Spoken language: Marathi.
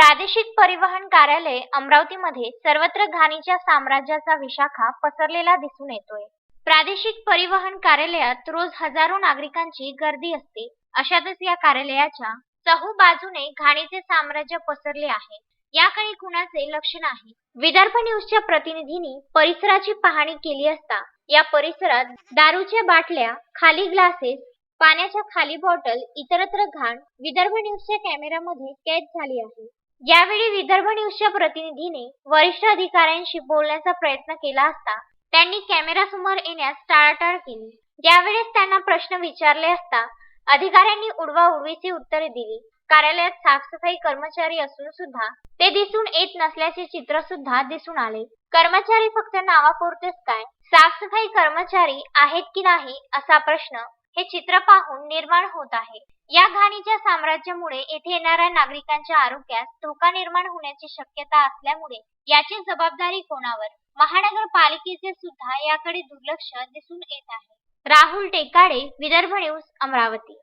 प्रादेशिक परिवहन कार्यालय अमरावतीमध्ये सर्वत्र घाणीच्या साम्राज्याचा विशाखा पसरलेला दिसून येतोय. प्रादेशिक परिवहन कार्यालयात रोज हजारो नागरिकांची गर्दी असते. अशातच या कार्यालयाच्या चहू बाजूने घाणीचे साम्राज्य पसरले आहे. याकडे कुणाचे लक्ष नाही. विदर्भ न्यूजच्या प्रतिनिधींनी परिसराची पाहणी केली असता या परिसरात दारूच्या बाटल्या खाली ग्लासेस पाण्याच्या खाली बॉटल इतरत्र घाण विदर्भ न्यूजच्या कॅमेऱ्यामध्ये कैद झाली आहे. यावेळी विदर्भ न्यूजच्या प्रतिनिधीने वरिष्ठ अधिकाऱ्यांशी बोलण्याचा प्रयत्न केला असता त्यांनी कॅमेऱ्यासमोर येण्यास टाळाटाळ केली. यावेळेस त्यांना प्रश्न विचारले असता अधिकाऱ्यांनी उडवा उडवीची उत्तरे दिली. कार्यालयात साफसफाई कर्मचारी असून सुद्धा ते दिसून येत नसल्याचे चित्र सुद्धा दिसून आले. कर्मचारी फक्त नावापुरतेच काय? साफसफाई कर्मचारी आहेत की नाही असा प्रश्न हे चित्र पाहून निर्माण होत आहे. या घाणीच्या साम्राज्यामुळे येथे येणाऱ्या नागरिकांच्या आरोग्यास धोका निर्माण होण्याची शक्यता असल्यामुळे याची जबाबदारी कोणावर? महानगरपालिकेचे सुद्धा याकडे दुर्लक्ष दिसून येत आहे. राहुल टेकाडे विदर्भ न्यूज अमरावती.